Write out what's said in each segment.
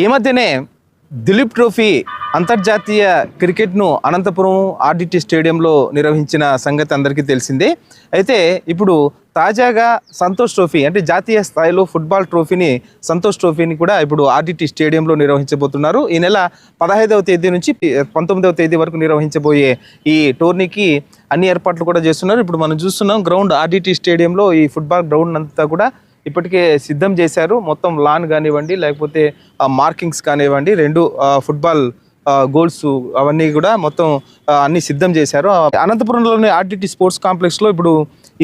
ఈ మధ్యనే దిలీప్ ట్రోఫీ అంతర్జాతీయ క్రికెట్ను అనంతపురం ఆర్డిటి స్టేడియంలో నిర్వహించిన సంగతి అందరికీ తెలిసిందే. అయితే ఇప్పుడు తాజాగా సంతోష్ ట్రోఫీ అంటే జాతీయ స్థాయిలో ఫుట్బాల్ ట్రోఫీని సంతోష్ ట్రోఫీని కూడా ఇప్పుడు ఆర్డిటి స్టేడియంలో నిర్వహించబోతున్నారు. ఈ నెల పదహైదవ తేదీ నుంచి పంతొమ్మిదవ తేదీ వరకు నిర్వహించబోయే ఈ టోర్నీకి అన్ని ఏర్పాట్లు కూడా చేస్తున్నారు. ఇప్పుడు మనం చూస్తున్నాం గ్రౌండ్ ఆర్డిటి స్టేడియంలో ఈ ఫుట్బాల్ గ్రౌండ్ అంతా కూడా ఇప్పటికే సిద్ధం చేశారు. మొత్తం లాన్ కానివ్వండి లేకపోతే మార్కింగ్స్ కానివ్వండి రెండు ఫుట్బాల్ గోల్స్ అవన్నీ కూడా మొత్తం అన్ని సిద్ధం చేశారు. అనంతపురంలోని ఆర్టీటీ స్పోర్ట్స్ కాంప్లెక్స్లో ఇప్పుడు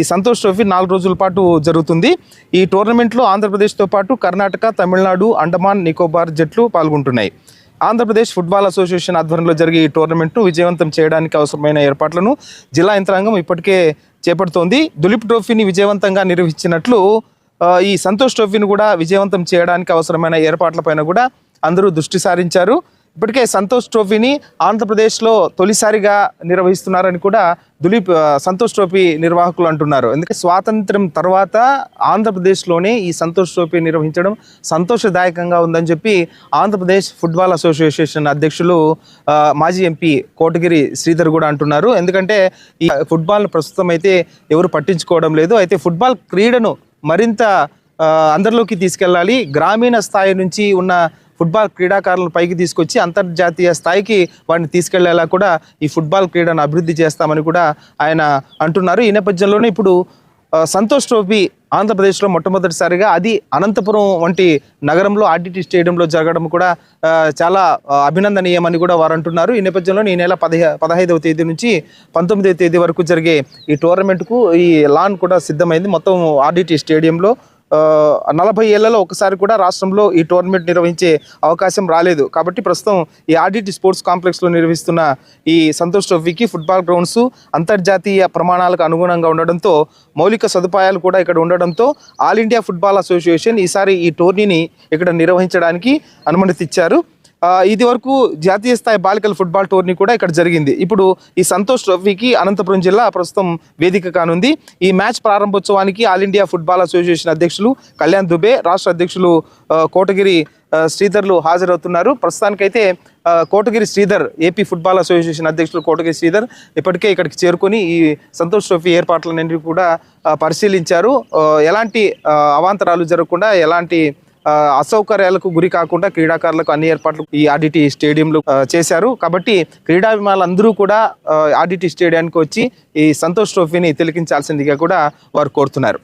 ఈ సంతోష్ ట్రోఫీ నాలుగు రోజుల పాటు జరుగుతుంది. ఈ టోర్నమెంట్లో ఆంధ్రప్రదేశ్తో పాటు కర్ణాటక తమిళనాడు అండమాన్ నికోబార్ జట్లు పాల్గొంటున్నాయి. ఆంధ్రప్రదేశ్ ఫుట్బాల్ అసోసియేషన్ ఆధ్వర్యంలో జరిగే ఈ టోర్నమెంట్ను విజయవంతం చేయడానికి అవసరమైన ఏర్పాట్లను జిల్లా యంత్రాంగం ఇప్పటికే చేపడుతోంది. దులీప్ ట్రోఫీని విజయవంతంగా నిర్వహించినట్లు ఈ సంతోష్ ట్రోఫీని కూడా విజయవంతం చేయడానికి అవసరమైన ఏర్పాట్లపైన కూడా అందరూ దృష్టి సారించారు. ఇప్పటికే సంతోష్ ట్రోఫీని ఆంధ్రప్రదేశ్లో తొలిసారిగా నిర్వహిస్తున్నారని కూడా దులీప్ సంతోష్ ట్రోఫీ నిర్వాహకులు అంటున్నారు. ఎందుకంటే స్వాతంత్రం తర్వాత ఆంధ్రప్రదేశ్లోనే ఈ సంతోష్ ట్రోఫీ నిర్వహించడం సంతోషదాయకంగా ఉందని చెప్పి ఆంధ్రప్రదేశ్ ఫుట్బాల్ అసోసియేషన్ అధ్యక్షులు మాజీ ఎంపీ కోటగిరి శ్రీధర్ కూడా అంటున్నారు. ఎందుకంటే ఈ ఫుట్బాల్ ప్రస్తుతం అయితే ఎవరు పట్టించుకోవడం లేదు. అయితే ఫుట్బాల్ క్రీడను మరింత అందరిలోకి తీసుకెళ్ళాలి. గ్రామీణ స్థాయి నుంచి ఉన్న ఫుట్బాల్ క్రీడాకారులను పైకి తీసుకొచ్చి అంతర్జాతీయ స్థాయికి వాటిని తీసుకెళ్ళేలా కూడా ఈ ఫుట్బాల్ క్రీడను అభివృద్ధి చేస్తామని కూడా ఆయన అంటున్నారు. ఈ నేపథ్యంలోనే ఇప్పుడు సంతోష్ ట్రోఫీ ఆంధ్రప్రదేశ్లో మొట్టమొదటిసారిగా అది అనంతపురం వంటి నగరంలో ఆర్డిటీ స్టేడియంలో జరగడం కూడా చాలా అభినందనీయమని కూడా వారు అంటున్నారు. ఈ నేపథ్యంలో ఈ నెల పదిహే పదహైదవ తేదీ నుంచి పంతొమ్మిదవ తేదీ వరకు జరిగే ఈ టోర్నమెంట్కు ఈ లాన్ కూడా సిద్ధమైంది. మొత్తం ఆర్డిటీ స్టేడియంలో నలభై ఏళ్ళలో ఒకసారి కూడా రాష్ట్రంలో ఈ టోర్నమెంట్ నిర్వహించే అవకాశం రాలేదు. కాబట్టి ప్రస్తుతం ఈ ఆర్డిటి స్పోర్ట్స్ కాంప్లెక్స్లో నిర్వహిస్తున్న ఈ సంతోష్ ట్రోఫీకి ఫుట్బాల్ గ్రౌండ్స్ అంతర్జాతీయ ప్రమాణాలకు అనుగుణంగా ఉండడంతో మౌలిక సదుపాయాలు కూడా ఇక్కడ ఉండడంతో ఆల్ ఇండియా ఫుట్బాల్ అసోసియేషన్ ఈసారి ఈ టోర్నీని ఇక్కడ నిర్వహించడానికి అనుమతి ఇచ్చారు ఇది వరకు జాతీయ స్థాయి బాలికల ఫుట్బాల్ టోర్నీ కూడా ఇక్కడ జరిగింది. ఇప్పుడు ఈ సంతోష్ ట్రోఫీకి అనంతపురం జిల్లా ప్రస్తుతం వేదిక కానుంది. ఈ మ్యాచ్ ప్రారంభోత్సవానికి ఆల్ ఇండియా ఫుట్బాల్ అసోసియేషన్ అధ్యక్షులు కళ్యాణ్ దుబే రాష్ట్ర అధ్యక్షులు కోటగిరి శ్రీధర్లు హాజరవుతున్నారు. ప్రస్తుతానికైతే Kotagiri Sridhar AP football association అధ్యక్షులు కోటగిరి శ్రీధర్ ఇప్పటికే ఇక్కడికి చేరుకొని ఈ సంతోష్ ట్రోఫీ ఏర్పాట్లన్నింటినీ కూడా పరిశీలించారు. ఎలాంటి అవాంతరాలు జరగకుండా ఎలాంటి అసౌకర్యాలకు గురి కాకుండా క్రీడాకారులకు అన్ని ఏర్పాట్లు ఈ ఆర్డిటి స్టేడియంలో చేశారు. కాబట్టి క్రీడాభిమానులందరూ కూడా ఆర్డిటి స్టేడియానికి వచ్చి ఈ సంతోష్ ట్రోఫీని తిలకించాల్సిందిగా కూడా వారు కోరుతున్నారు.